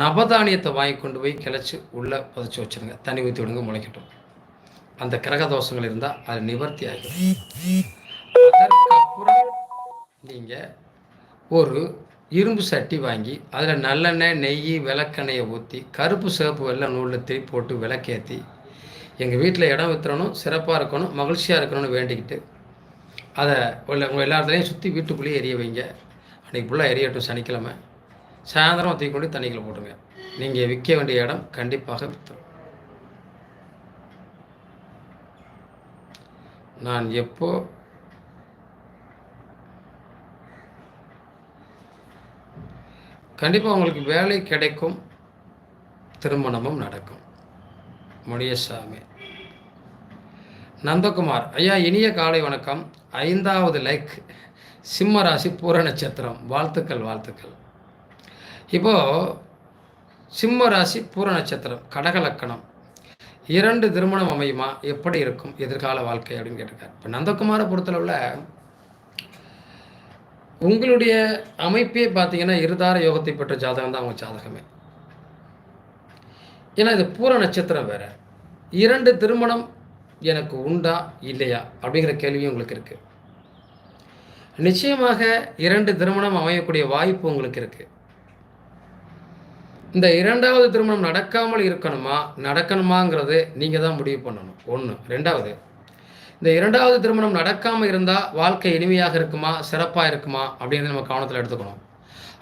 நவதானியத்தை வாங்கி கொண்டு போய் கிளச்சி உள்ளே புதைச்சி வச்சுருங்க. தண்ணி ஊற்றி விடுங்க முளைக்கட்டும். அந்த கிரக தோஷங்கள் இருந்தால் அது நிவர்த்தி ஆகிடும். அதற்கப்புறம் நீங்கள் ஒரு இரும்பு சட்டி வாங்கி அதில் நல்லெண்ணெய் நெய் விளக்கெண்ணெயை ஊற்றி கருப்பு சிவப்பு வெள்ளை நூலில் திருப்பி போட்டு விளக்கேற்றி எங்கள் வீட்டில் இடம் வித்துறணும் சிறப்பாக இருக்கணும் மகிழ்ச்சியாக இருக்கணும்னு வேண்டிக்கிட்டு அதை உள்ள உங்கள் எல்லாத்துலேயும் சுற்றி வீட்டுக்குள்ளேயே எரிய வைங்க. அன்றைக்கி ஃபுல்லாக எரியட்டும் சனிக்கிழமை. சாயந்தரம் தூக்கி கொண்டு தண்ணிக்குள்ள போட்டுங்க நீங்கள் விற்க வேண்டிய இடம் கண்டிப்பாக விற்றுடும் நான் எப்போ கண்டிப்பாக உங்களுக்கு வேலை கிடைக்கும் திருமணமும் நடக்கும். முனியசாமி. நந்தகுமார் ஐயா இனிய காலை வணக்கம். ஐந்தாவது லைக். சிம்ம ராசி பூர நட்சத்திரம். வாழ்த்துக்கள் வாழ்த்துக்கள். இப்போது சிம்ம ராசி பூர நட்சத்திரம் கடகலக்கணம். இரண்டு திருமணம் அமையுமா? எப்படி இருக்கும்? எதிர்கால வாழ்க்கை அப்படின்னு கேட்டிருக்காரு. இப்போ நந்தகுமாரை பொறுத்தளவில் உங்களுடைய அமைப்பே பார்த்தீங்கன்னா இருதார யோகத்தை பெற்ற ஜாதகம் தான் அவங்க ஜாதகமே. ஏன்னா இது பூர நட்சத்திரம் வேறு. இரண்டு திருமணம் எனக்கு உண்டா? இல்லையா? அப்படிங்கிற கேள்வியும் உங்களுக்கு இருக்குது நிச்சயமாக இரண்டு திருமணம் அமையக்கூடிய வாய்ப்பு உங்களுக்கு இருக்குது இந்த இரண்டாவது திருமணம் நடக்காமல் இருக்கணுமா? நடக்கணுமாங்கிறது நீங்கள் தான் முடிவு பண்ணணும். ஒன்று ரெண்டாவது இந்த இரண்டாவது திருமணம் நடக்காமல் இருந்தால் வாழ்க்கை இனிமையாக இருக்குமா? சிறப்பாக இருக்குமா? அப்படிங்கிறத நம்ம கவனத்தில் எடுத்துக்கணும்.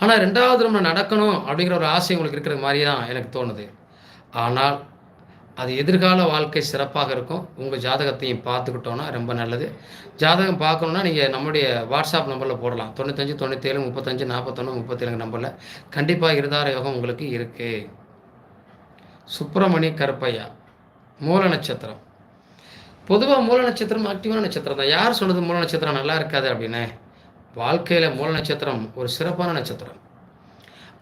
ஆனால் ரெண்டாவது திருமணம் நடக்கணும் அப்படிங்கிற ஒரு ஆசை உங்களுக்கு இருக்கிற மாதிரி தான் எனக்கு தோணுது. ஆனால் அது எதிர்கால வாழ்க்கை சிறப்பாக இருக்கும். உங்கள் ஜாதகத்தையும் பார்த்துக்கிட்டோன்னா ரொம்ப நல்லது. ஜாதகம் பார்க்கணுன்னா நீங்கள் நம்முடைய வாட்ஸ்அப் நம்பரில் போடலாம். தொண்ணூத்தஞ்சு தொண்ணூற்றேழு முப்பத்தஞ்சு நாற்பத்தொன்று முப்பத்தேழு நம்பரில் கண்டிப்பாக இருதார யோகம் உங்களுக்கு இருக்குது சுப்பிரமணி கருப்பையா மூல நட்சத்திரம். பொதுவாக மூல நட்சத்திரம் ஆக்டிவான நட்சத்திரம் தான். யார் சொன்னது மூல நட்சத்திரம் நல்லா இருக்காது அப்படின்னு? வாழ்க்கையில் மூல நட்சத்திரம் ஒரு சிறப்பான நட்சத்திரம்.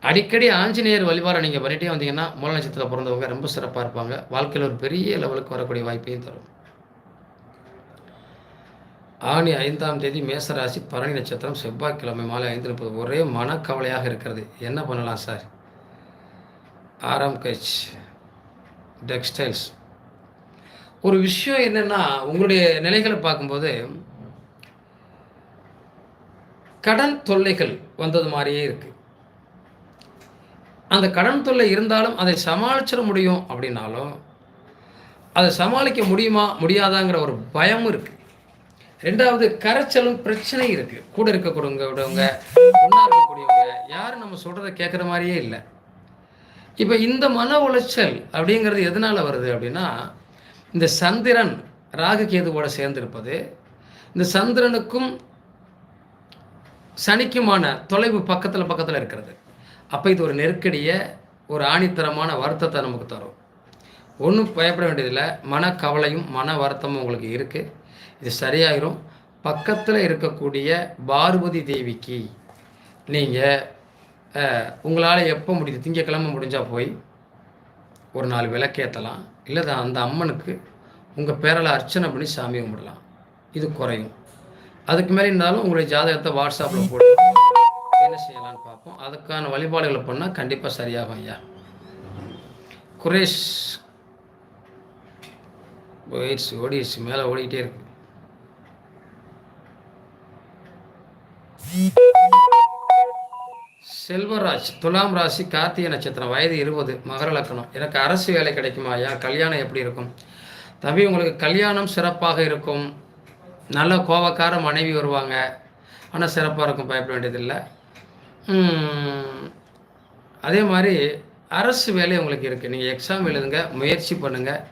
அடிக்கடி ஆஞ்சநேயர் வழிபாடு நீங்கள் பண்ணிட்டே வந்தீங்கன்னா மூல நட்சத்திரத்தில் பிறந்தவங்க ரொம்ப சிறப்பாக இருப்பாங்க. வாழ்க்கையில் ஒரு பெரிய லெவலுக்கு வரக்கூடிய வாய்ப்பையும் தரும். ஆணி ஐந்தாம் தேதி மேசராசி பரணி நட்சத்திரம் செவ்வாய்க்கிழமை மாலை ஐந்து முப்பது. ஒரே மனக்கவலையாக இருக்கிறது. என்ன பண்ணலாம் சார்? ஆராம் கட்ச் டெக்ஸ்டைல்ஸ். ஒரு விஷயம் என்னென்னா உங்களுடைய நிலைகளை பார்க்கும்போது கடன் தொல்லைகள் வந்தது மாதிரியே இருக்குது அந்த கடன் தொல்லை இருந்தாலும் அதை சமாளிச்சிட முடியும் அப்படின்னாலும் அதை சமாளிக்க முடியுமா முடியாதாங்கிற ஒரு பயமும் இருக்குது ரெண்டாவது கரைச்சலும் பிரச்சனை இருக்குது கூட இருக்கக்கூடியவங்க ஒன்றா இருக்கக்கூடியவங்க யாரும் நம்ம சொல்கிறத கேட்குற மாதிரியே இல்லை. இப்போ இந்த மன உளைச்சல் அப்படிங்கிறது எதனால் வருது அப்படின்னா இந்த சந்திரன் ராகு கேதுவோட சேர்ந்திருப்பது இந்த சந்திரனுக்கும் சனிக்குமான தொலைவு பக்கத்தில் பக்கத்தில் இருக்கிறது. அப்போ இது ஒரு நெருக்கடியை ஒரு ஆணித்தரமான வருத்தத்தை நமக்கு தரும். ஒன்றும் பயப்பட வேண்டியதில்லை. மனக்கவலையும் மன வருத்தமும் உங்களுக்கு இருக்குது இது சரியாயிரும். பக்கத்தில் இருக்கக்கூடிய பார்வதி தேவிக்கு நீங்கள் உங்களால் எப்போ முடியுது திங்கக்கிழமை முடிஞ்சால் போய் ஒரு நாலு விளக்கேற்றலாம் இல்லை தான் அந்த அம்மனுக்கு உங்கள் பேரில் அர்ச்சனை பண்ணி சாமி கும்பிடலாம். இது குறையும். அதுக்கு மேலே இருந்தாலும் உங்களுடைய ஜாதகத்தை வாட்ஸ்அப்பில் போட்டு என்ன செய்யலாம்னு பார்ப்போம். அதுக்கான வழிபாடுகளை பண்ணால் கண்டிப்பாக சரியாகும் ஐயா. குரேஷ் போயிடுச்சு ஓடிடுச்சு மேலே ஓடிக்கிட்டே இருக்கு. செல்வராஜ் துலாம் ராசி கார்த்திகை நட்சத்திரம் வயது இருபது மகர லக்கணம் எனக்கு அரசு வேலை கிடைக்குமா ஐயா? கல்யாணம் எப்படி இருக்கும்? தம்பி உங்களுக்கு கல்யாணம் சிறப்பாக இருக்கும். நல்ல கோபக்கார மனைவி வருவாங்க. ஆனால் சிறப்பாக இருக்கும் பயப்பட வேண்டியதில்லை. அதே மாதிரி அரசு வேலை உங்களுக்கு இருக்குது நீங்கள் எக்ஸாம் எழுதுங்க முயற்சி பண்ணுங்கள்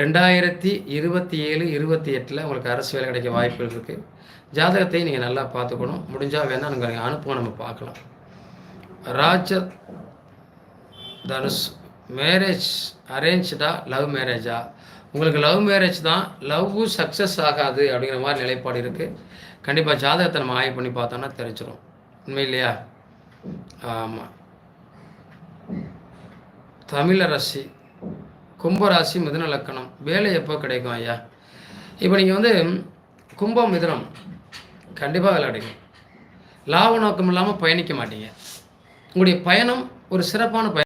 ரெண்டாயிரத்தி இருபத்தி ஏழு இருபத்தி எட்டில் உங்களுக்கு அரசு வேலை கிடைக்க வாய்ப்புகள் இருக்குது ஜாதகத்தையும் நீங்கள் நல்லா பார்த்துக்கணும். முடிஞ்சால் வேணால் நாங்கள் அனுப்புங்க நம்ம பார்க்கலாம். ராஜ தனுஷ் மேரேஜ் அரேஞ்சா லவ் மேரேஜா உங்களுக்கு லவ் மேரேஜ் தான் லவ்வும் சக்ஸஸ் ஆகாது அப்படிங்கிற மாதிரி நிலைப்பாடு இருக்குது கண்டிப்பாக ஜாதகத்தை நம்ம ஆய்வு பண்ணி பார்த்தோன்னா தெரிஞ்சிடும் உண்மை இல்லையா? ஆமாம் தமிழரசி கும்பராசி மிதுன லக்கணம். வேலை எப்போ கிடைக்கும் ஐயா? இப்போ நீங்கள் வந்து கும்பம் மிதுனம் கண்டிப்பாக வேலை கிடைக்கும். லாப நோக்கம் இல்லாமல் பயணிக்க மாட்டீங்க. உங்களுடைய பயணம் ஒரு சிறப்பான பயணம்